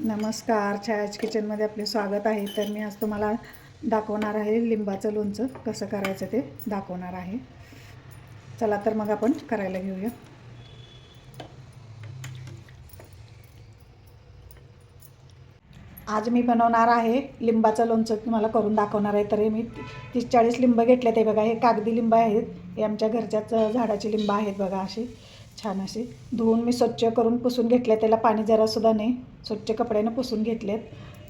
नमस्कार छायाच किचनमध्ये आपले स्वागत आहे. तर मी आज तुम्हाला दाखवणार आहे लिंबाचं लोणचं. कसं करायचं ते दाखवणार आहे. चला तर मग आपण करायला घेऊया. आज मी बनवणार आहे लिंबाचं लोणचं. तुम्हाला करून दाखवणार आहे. तर हे मी तीस चाळीस लिंब घेतले ते बघा हे कागदी लिंब आहेत. हे आमच्या घरच्याच झाडाची लिंब आहेत बघा अशी छान अशी. धुवून मी स्वच्छ करून पुसून घेतले त्याला पाणी जरासुद्धा नाही. स्वच्छ कपड्यानं पुसून घेतलेत.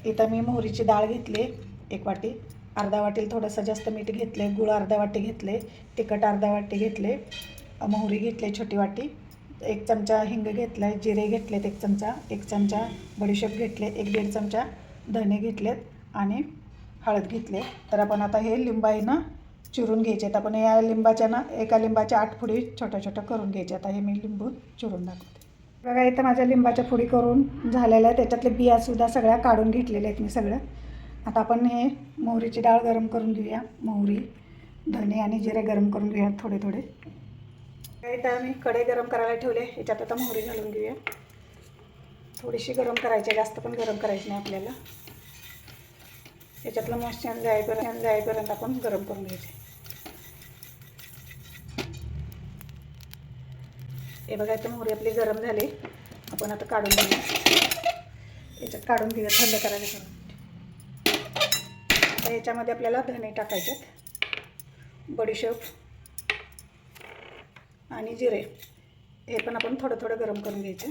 इथं मी मोहरीची डाळ घेतली. एक वाटी. अर्धा वाटीला थोडंसं जास्त मीठ घेतले गुळ अर्धा वाटी घेतले तिखट अर्धा वाटी घेतले मोहरी घेतली छोटी वाटी. एक चमचा हिंग घेतला आहे जिरे घेतलेत एक चमचा. एक चमचा बडीशेप घेतले. एक दीड चमचा धने घेतलेत. आणि हळद घेतले. तर आपण आता हे लिंबाईनं चिरून घ्यायचे आहेत. आपण या लिंबाच्या ना एका लिंबाच्या आठ फुडी छोट्या छोट्या करून घ्यायच्या आता हे मी लिंबू चिरून दाखवते. बघा इथं माझ्या लिंबाच्या फुडी करून झालेल्या आहेत. त्याच्यातले बियासुद्धा सगळ्या काढून घेतलेल्या आहेत मी सगळं. आता आपण हे मोहरीची डाळ गरम करून घेऊया. मोहरी धने आणि जिरे गरम करून घेऊया थोडे थोडे. इथं आम्ही कढई गरम करायला ठेवले. याच्यात आता मोहरी घालून घेऊया. थोडीशी गरम करायची आहे, जास्त पण गरम करायची नाही आपल्याला. याच्यातलं मॉइश्चर जाईपर्यंत जाईपर्यंत आपण गरम करून घ्यायचे. हे बघा इथं मोहरी आपली गरम झाली. आपण आता काढून घेऊया. याच्यात काढून घेऊया थंड करायला करून आता याच्यामध्ये आपल्याला धने टाकायचेत. बडीशेप आणि जिरे. हे पण आपण थोडं थोडं गरम करून घ्यायचे.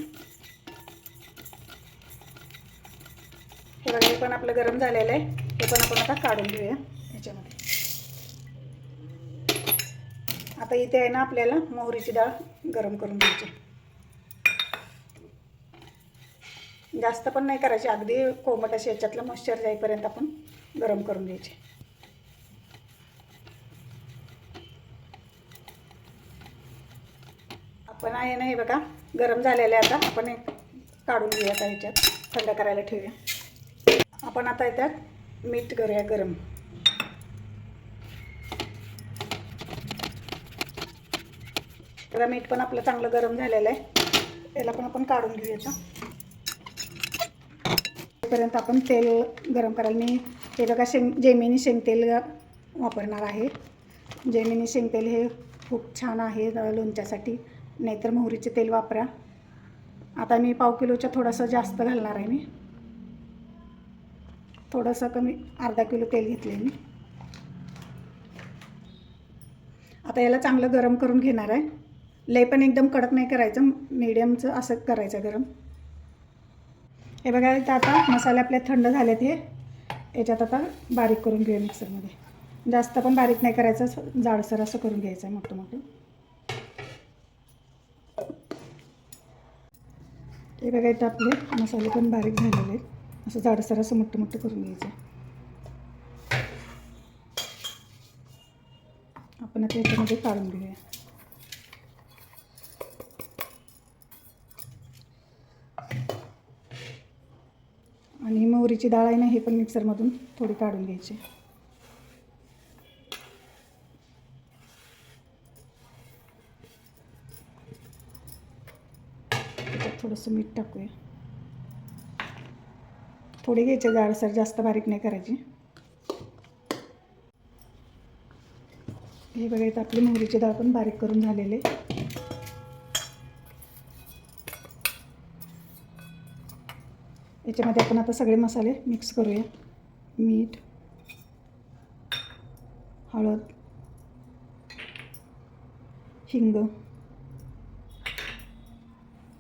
हे बघा हे पण आपलं गरम झालेलं आहे. हे पण आपण आता काढून घेऊया याच्यामध्ये. आता इथे आहे ना आपल्याला मोहरीची डाळ गरम करून घ्यायची. जास्त पण नाही करायची अगदी कोमट अशी याच्यातलं मॉइश्चर जाईपर्यंत आपण गरम करून घ्यायचे. आपण आहे ना हे बघा गरम झालेलं आहे आता. आपण एक काढून घेऊया आता ह्याच्यात. थंड करायला ठेवूया. आपण आता याच्यात मीठ करूया गरम. बघा मीठ पण आपलं चांगलं गरम झालेलं आहे. त्याला पण आपण काढून घेऊयाचा तोपर्यंत आपण तेल गरम करायला मी हे बघा शेंग जेमिनी शेंगतेल वापरणार आहे. जेमिनी शेंगतेल हे खूप छान आहे लोणच्यासाठी. नाहीतर मोहरीचे तेल वापरा. आता मी पाव किलोच्या थोडंसं जास्त घालणार आहे मी. थोडंसं कमी अर्धा किलो तेल घेतले मी. आता याला चांगलं गरम करून घेणार आहे. लय पण एकदम कडक नाही करायचं मीडियमचं असं करायचं गरम. हे बघा तर आता मसाले आपले थंड झालेत हे. याच्यात आता बारीक करून घेऊया मिक्सरमध्ये. जास्त पण बारीक नाही करायचं जाडसर असं करून घ्यायचं आहे मोठं मोठं. हे बघा इथं आपले मसाले पण बारीक झालेले आहेत. असं जाडसर असं मोठं मोठं करून घ्यायचं आपण आता याच्यामध्ये काढून घेऊया आणि ही मोहरीची डाळ आहे ना हे पण मिक्सरमधून थोडी काढून घ्यायची. थोडंसं मीठ टाकूया. थोडी घ्यायचे जाडसर जास्त बारीक नाही करायची. हे बघा इथं आपली मोहरीची डाळ पण बारीक करून झालेले त्याच्यामध्ये आपण आता सगळे मसाले मिक्स करूया. मीठ हळद हिंग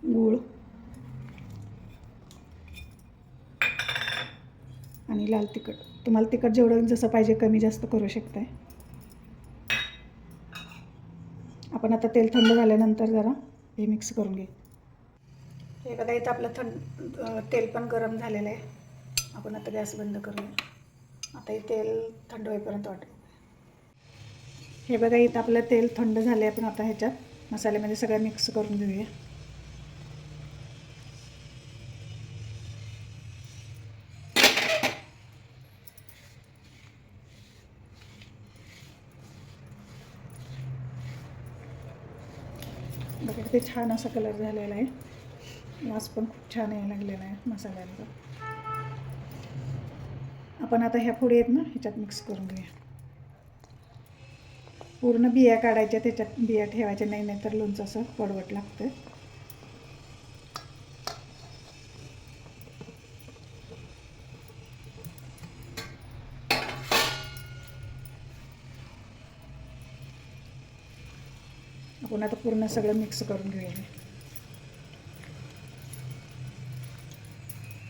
गूळ आणि लाल तिखट. तुम्हाला तिखट जेवढं जसं पाहिजे कमी जास्त करू शकताय. आपण आता तेल थंड झाल्यानंतर जरा हे मिक्स करून घे. हे बघा इथं आपलं थंड तेल पण गरम झालेलं आहे. आपण आता गॅस बंद करूया. आता हे तेल थंड होईपर्यंत वाटेल हे बघा इथं आपलं तेल थंड झालं आहे आपण आता ह्याच्यात. मसाल्यामध्ये सगळं मिक्स करून घेऊया. बघा ते छान असा कलर झालेला आहे. वास पण खूप छान यायला लागलेला आहे मसाल्यांचा आपण आता ह्या फोडी आहेत ना ह्याच्यात मिक्स करून घेऊया. पूर्ण बिया काढायच्या त्याच्यात बिया ठेवायच्या नाही नाही तर लोणचं असं कडवट लागतं आपण आता पूर्ण सगळं मिक्स करून घेऊया.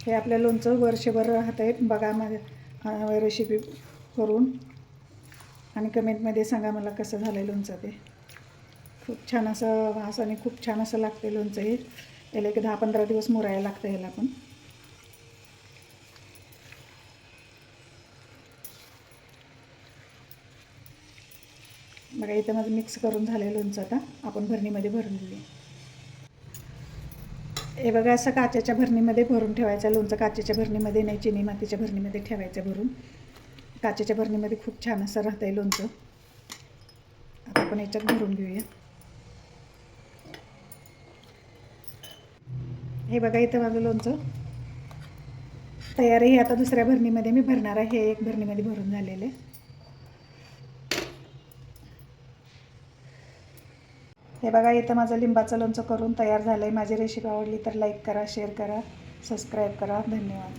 हे. आपल्या लोणचं वर्षभर राहतं आहे बघा माझ्या रेसिपी करून. आणि कमेंटमध्ये सांगा मला कसं झालं आहे लोणचं ते. खूप छान असं वास आणि खूप छान असं लागते लोणचं हे. याला एक दहा पंधरा दिवस मुरायला लागतं ह्याला पण. बघा इथं माझं मिक्स करून झालं आहे लोणचं आता. आपण भरणीमध्ये भरून दिली हे बघा असं काचेच्या भरणीमध्ये भरून ठेवायचं. लोणचं काचेच्या भरणीमध्ये नाही चिनी मातीच्या भरणीमध्ये ठेवायचं भरून. काचेच्या भरणीमध्ये खूप छान असं राहतं आहे लोणचं. आता आपण याच्यात भरून घेऊया. हे बघा इथं माझं लोणचं तयार आहे. आता दुसऱ्या भरणीमध्ये मी भरणार आहे. हे एक भरणीमध्ये भरून झालेलं आहे. हे बघा इथं माझं लिंबाचं लोणचं करून तयार झालं आहे माझी रेसिपी आवडली तर लाईक करा शेअर करा सबस्क्राईब करा. धन्यवाद.